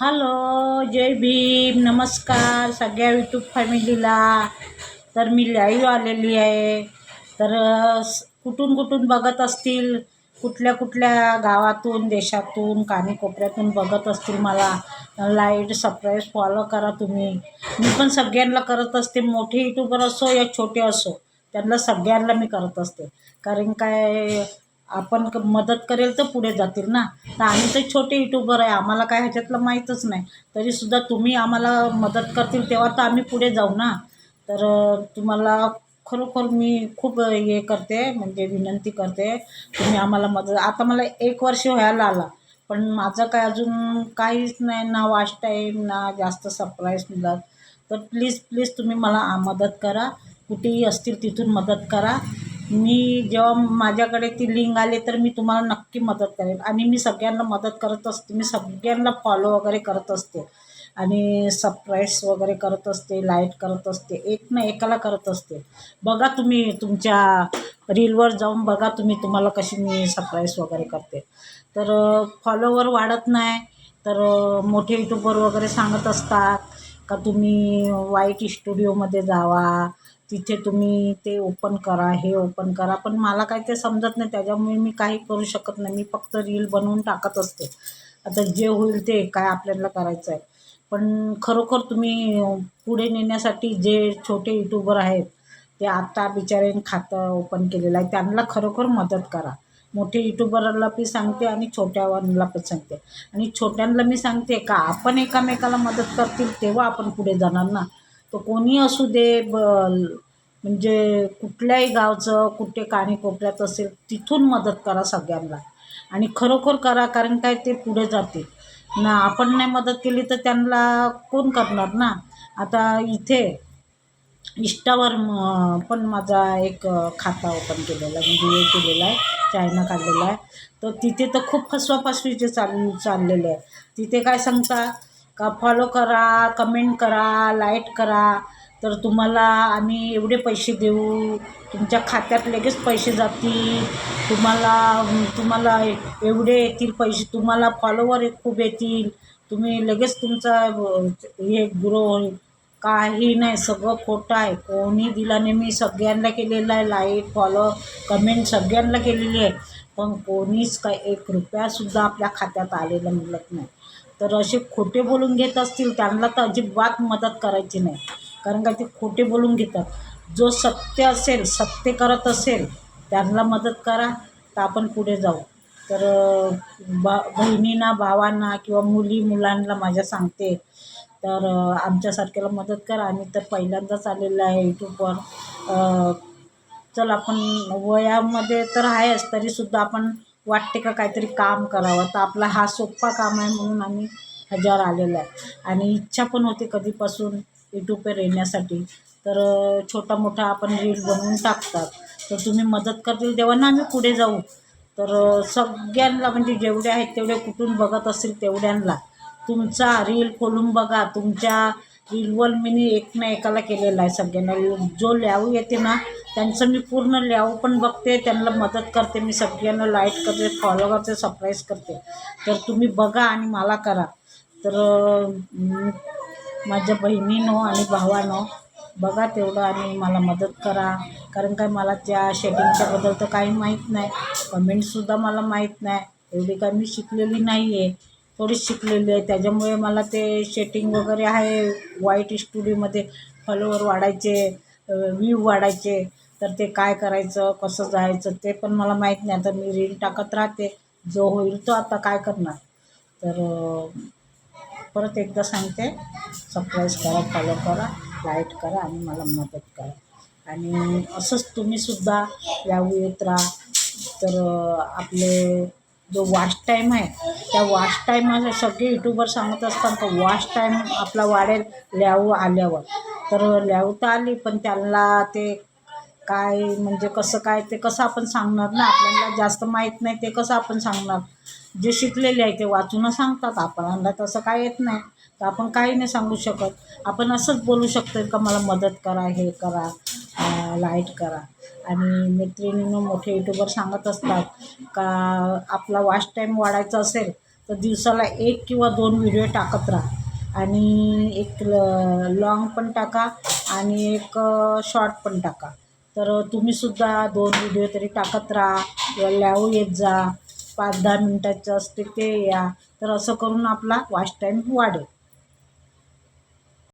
Hello जय भीम नमस्कार सगळ्या YouTube फॅमिलीला तर मी लाईव्ह आलेली आहे. तर कुठून कुठून बघत असतील कुठल्या कुठल्या गावातून देशातून कानेकोपऱ्यातून बघत असतील मला लाइट सबस्क्राईब फॉलो करा तुम्ही. मी पण सगळ्यांना करत असते. मोठे यूट्यूबर असो या छोटे असो त्यांना सगळ्यांना मी करत असते. कारण काय आपण क मदत करेल तर पुढे जातील ना. तर आम्ही तर छोटे यूट्यूबर आहे आम्हाला काय ह्याच्यातलं माहीतच नाही. तरीसुद्धा तुम्ही आम्हाला मदत करतील तेव्हा तर आम्ही पुढे जाऊ ना. तर तुम्हाला खरोखर मी खूप हे करते म्हणजे विनंती करते. तुम्ही आम्हाला मदत आता मला एक वर्ष व्हायला आला. पण माझं काय अजून काहीच नाही ना वॉच टाईम ना जास्त सरप्राईज मिळत. तर प्लीज प्लीज तुम्ही मला मदत करा. कुठेही असतील तिथून मदत करा. मी जेव्हा माझ्याकडे ती लिंक आली तर मी तुम्हाला नक्की मदत करेन. आणि मी सगळ्यांना मदत करत असते. मी सगळ्यांना फॉलो वगैरे करत असते. आणि सबस्क्राईब्स वगैरे करत असते लाइट करत असते एक ना एकाला करत असते. बघा तुम्ही तुमच्या रीलवर जाऊन बघा तुम्ही तुम्हाला कशी मी सरप्राईज वगैरे करते. तर फॉलोवर वाढत नाही. तर मोठे यूट्यूबर वगैरे सांगत असतात. का तुम्ही वाईट स्टुडिओमध्ये जावा तिथे तुम्ही ते ओपन करा हे ओपन करा. पण मला काही ते समजत नाही त्याच्यामुळे मी काही करू शकत नाही. मी फक्त रील बनवून टाकत असते. आता जे होईल ते काय आपल्याला करायचं आहे पण खरोखर तुम्ही पुढे नेण्यासाठी जे छोटे यूट्यूबर आहेत ते आत्ता बिचारे खातं ओपन केलेलं आहे. त्यांना खरोखर मदत करा. मोठे यूट्यूबरला पण सांगते आणि छोट्यावरला पण सांगते. आणि छोट्यांना मी सांगते का आपण एकामेकाला मदत करतील तेव्हा आपण पुढे जाणार ना. तो कोणी असू दे ब म्हणजे कुठल्याही गावचं कुठे कानेकोपऱ्यात असेल तिथून मदत करा सगळ्यांना. आणि खरोखर करा कारण काय ते पुढे जातील. ना आपण नाही मदत केली तर त्यांना कोण करणार ना? आता इथे इष्टावर पण माझा एक खाता ओपन केलेला आहे म्हणजे हे केलेला आहे. चायना काढलेला आहे. तर तिथे तर खूप फसवाफसवीचे चाल चाललेले आहे. तिथे काय सांगता? का फॉलो करा कमेंट करा लाइट करा. तर तुम्हाला आम्ही एवढे पैसे देऊ. तुमच्या खात्यात लगेच पैसे जातील. तुम्हाला तुम्हाला एवढे येतील पैसे. तुम्हाला फॉलोवर खूप येतील. तुम्ही लगेच तुमचा हे ग्रो होईल. काही नाही सगळं खोटं आहे. कोणी दिला नाही मी सगळ्यांना केलेलं आहे. लाईक फॉलो कमेंट सगळ्यांना केलेली आहे. पण कोणीच काय एक रुपयासुद्धा आपल्या खात्यात आलेला मिळत नाही. तर असे खोटे बोलून घेत असतील त्यांना तर अजिबात मदत करायची नाही. कारण का ते खोटे बोलून घेतात. जो सत्य असेल सत्य करत असेल त्यांना मदत करा तर आपण पुढे जाऊ. तर बा बहिणींना भावांना किंवा मुली मुलांना माझ्या सांगते. तर आमच्यासारख्याला मदत करा. आम्ही तर पहिल्यांदाच आलेलो आहे यूट्यूबवर. चल आपण वयामध्ये तर आहेच तरीसुद्धा आपण वाटते का काहीतरी काम करावं? तर आपला हा सोपा काम आहे म्हणून आम्ही ह्याच्यावर आलेलो आहे. आणि इच्छा पण होते कधीपासून यूट्यूबवर येण्यासाठी. तर छोटा मोठा आपण रील बनवून टाकतात. तर तुम्ही मदत करतील तेव्हा ना आम्ही पुढे जाऊ. तर सगळ्यांना म्हणजे जेवढे आहेत तेवढे कुठून बघत असतील तेवढ्यांना. तुमचा रील खोलून बघा. तुमच्या रीलवर मी एक ना एकाला केलेला आहे सगळ्यांना. जो ल्याऊ येते ना त्यांचं मी पूर्ण ल्याऊ पण बघते. त्यांना मदत करते मी. सगळ्यांना लाईक करते फॉलो करते सरप्राईज करते. तर तुम्ही बघा आणि मला करा. तर माझ्या बहिणीनो आणि भावानो बघा तेवढं आणि मला मदत करा. कारण काय मला त्या शेटिंगच्याबद्दल तर काही माहीत नाही. कमेंटसुद्धा मला माहीत नाही. एवढी काय मी शिकलेली नाही आहे थोडी शिकलेली आहे. त्याच्यामुळे मला ते शेटिंग वगैरे आहे. वाईट स्टुडिओमध्ये फॉलोवर वाढायचे व्ह्यू वाढायचे. तर ते काय करायचं कसं जायचं ते पण मला माहीत नाही. आता मी रील टाकत राहते. जो होईल तो आता काय करणार? तर परत एकदा सांगते. सबस्क्राईब करा फॉलो करा लाईक करा आणि मला मदत करा. आणि असंच तुम्हीसुद्धा या येत राहा. तर आपले जो वॉच टाईम आहे त्या वॉच टाईम सगळे युट्यूबर सांगत असतात का वॉच टाईम आपला वाढेल ल्याऊ आल्यावर. तर ल्याऊ तर आली पण त्यांना ते काय म्हणजे कसं काय ते कसं आपण सांगणार ना? आपल्याला जास्त माहीत नाही ते कसं आपण सांगणार? जे शिकलेले आहे ते वाचून सांगतात आपल्याला तसं काय येत नाही. तर आपण काही नाही सांगू शकत. आपण असंच बोलू शकतो का मला मदत करा हे करा. लाइट करा. आणि मैत्रिणीनं मोठे यूट्यूबर सांगत असतात का आपला वॉच टाईम वाढायचा असेल तर दिवसाला एक किंवा दोन व्हिडिओ टाकत राहा. आणि एक ल लाँग पण टाका आणि एक शॉर्ट पण टाका. तर तुम्हीसुद्धा दोन व्हिडिओ तरी टाकत राहा. लावू येत जा. पाच दहा मिनटाचं असते ते या. तर असं करून आपला वॉच टाईम वाढेल.